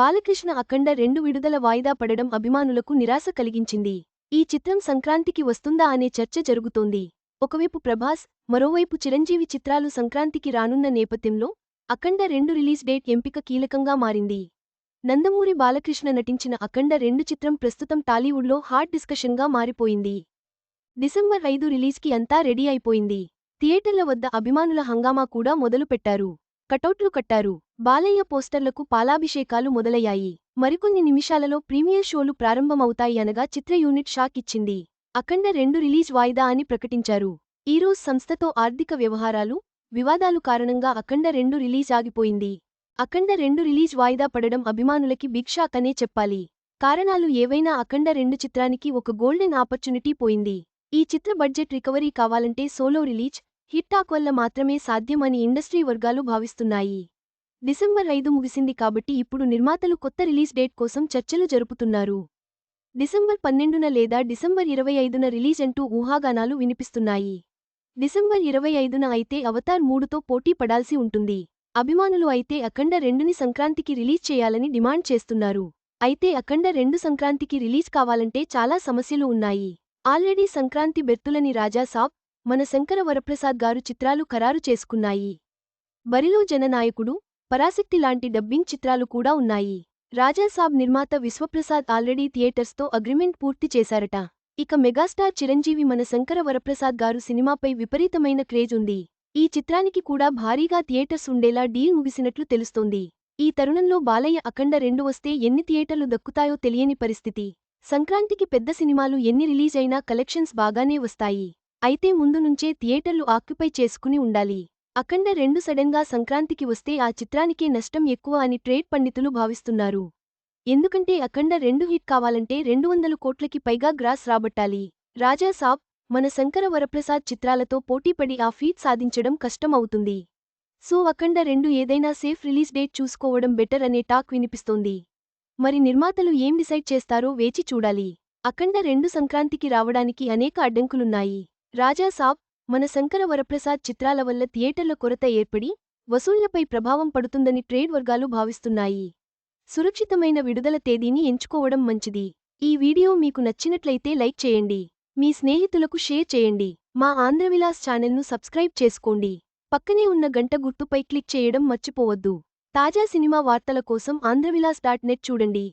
బాలకృష్ణ అఖండ రెండు విడుదల వాయిదా పడడం అభిమానులకు నిరాశ కలిగించింది. ఈ చిత్రం సంక్రాంతికి వస్తుందా అనే చర్చ జరుగుతోంది. ఒకవైపు ప్రభాస్ మరోవైపు చిరంజీవి చిత్రాలు సంక్రాంతికి రానున్న నేపథ్యంలో అఖండ రెండు రిలీజ్ డేట్ ఎంపిక కీలకంగా మారింది. నందమూరి బాలకృష్ణ నటించిన అఖండ రెండు చిత్రం ప్రస్తుతం టాలీవుడ్లో హాట్ డిస్కషన్గా మారిపోయింది. డిసెంబర్ ఐదు రిలీజ్కి అంతా రెడీ అయిపోయింది. థియేటర్ల వద్ద అభిమానుల హంగామా కూడా మొదలుపెట్టారు. కటౌట్లు కట్టారు. బాలయ్య పోస్టర్లకు పాలాభిషేకాలు మొదలయ్యాయి. మరికొన్ని నిమిషాలలో ప్రీమియర్ షోలు ప్రారంభమవుతాయి అనగా చిత్ర యూనిట్ షాక్ ఇచ్చింది. అఖండ రెండు రిలీజ్ వాయిదా అని ప్రకటించారు. ఈరోజ్ సంస్థతో ఆర్థిక వ్యవహారాలు వివాదాలు కారణంగా అఖండ రెండు రిలీజ్ ఆగిపోయింది. అఖండ రెండు రిలీజ్ వాయిదా పడడం అభిమానులకి బిగ్ షాక్ అనే చెప్పాలి. కారణాలు ఏవైనా అఖండ రెండు చిత్రానికి ఒక గోల్డెన్ ఆపర్చునిటీ పోయింది. ఈ చిత్ర బడ్జెట్ రికవరీ కావాలంటే సోలో రిలీజ్ హిట్ టాక్ వల్ల మాత్రమే సాధ్యమని ఇండస్ట్రీ వర్గాలు భావిస్తున్నాయి. డిసెంబర్ ఐదు ముగిసింది కాబట్టి ఇప్పుడు నిర్మాతలు కొత్త రిలీజ్ డేట్ కోసం చర్చలు జరుపుతున్నారు. డిసెంబర్ పన్నెండున లేదా డిసెంబర్ ఇరవై ఐదున రిలీజ్ అంటూ ఊహాగానాలు వినిపిస్తున్నాయి. డిసెంబర్ ఇరవై ఐదున అయితే అవతార్ మూడుతో పోటీ పడాల్సి ఉంటుంది. అభిమానులు అయితే అఖండ రెండుని సంక్రాంతికి రిలీజ్ చేయాలని డిమాండ్ చేస్తున్నారు. అయితే అఖండ రెండు సంక్రాంతికి రిలీజ్ కావాలంటే చాలా సమస్యలు ఉన్నాయి. ఆల్రెడీ సంక్రాంతి బెర్తులని రాజా సాబ్ మన శంకర వరప్రసాద్ గారు చిత్రాలు ఖరారు చేసుకున్నాయి. బరిలో జననాయకుడు పరాశక్తి లాంటి డబ్బింగ్ చిత్రాలు కూడా ఉన్నాయి. రాజాసాబ్ నిర్మాత విశ్వప్రసాద్ ఆల్రెడీ థియేటర్స్తో అగ్రిమెంట్ పూర్తి చేశారట. ఇక మెగాస్టార్ చిరంజీవి మన శంకర వరప్రసాద్ గారు సినిమాపై విపరీతమైన క్రేజ్ ఉంది. ఈ చిత్రానికి కూడా భారీగా థియేటర్స్ ఉండేలా డీల్ ముగిసినట్లు తెలుస్తోంది. ఈ తరుణంలో బాలయ్య అఖండ రెండు వస్తే ఎన్ని థియేటర్లు దక్కుతాయో తెలియని పరిస్థితి. సంక్రాంతికి పెద్ద సినిమాలు ఎన్ని రిలీజ్ అయినా కలెక్షన్స్ బాగానే వస్తాయి. అయితే ముందు నుంచే థియేటర్లు ఆక్యుపై చేసుకుని ఉండాలి. అఖండ రెండు సడన్గా సంక్రాంతికి వస్తే ఆ చిత్రానికే నష్టం ఎక్కువ అని ట్రేడ్ పండితులు భావిస్తున్నారు. ఎందుకంటే అఖండ రెండు హిట్ కావాలంటే రెండు వందల కోట్లకి పైగా గ్రాస్ రాబట్టాలి. రాజా సాబ్ మన శంకర వరప్రసాద్ చిత్రాలతో పోటీపడి ఆ ఫీట్ సాధించడం కష్టం అవుతుంది సో అఖండ రెండు ఏదైనా సేఫ్ రిలీజ్ డేట్ చూసుకోవడం బెటర్ అనే టాక్ వినిపిస్తోంది. మరి నిర్మాతలు ఏం డిసైడ్ చేస్తారో వేచి చూడాలి. అఖండ రెండు సంక్రాంతికి రావడానికి అనేక అడ్డంకులున్నాయి. రాజాసాబ్ మన శంకర వరప్రసాద్ చిత్రాల వల్ల థియేటర్ల కొరత ఏర్పడి వసూళ్ళపై ప్రభావం పడుతుందని ట్రేడ్ వర్గాలు భావిస్తున్నాయి. సురక్షితమైన విడుదల తేదీని ఎంచుకోవడం మంచిది. ఈ వీడియో మీకు నచ్చినట్లయితే లైక్ చేయండి. మీ స్నేహితులకు షేర్ చేయండి. మా ఆంధ్రవిలాస్ ఛానల్ను సబ్స్క్రైబ్ చేసుకోండి. పక్కనే ఉన్న గంట గుర్తుపై క్లిక్ చేయడం మర్చిపోవద్దు. తాజా సినిమా వార్తల కోసం ఆంధ్రవిలాస్ డాట్ నెట్ చూడండి.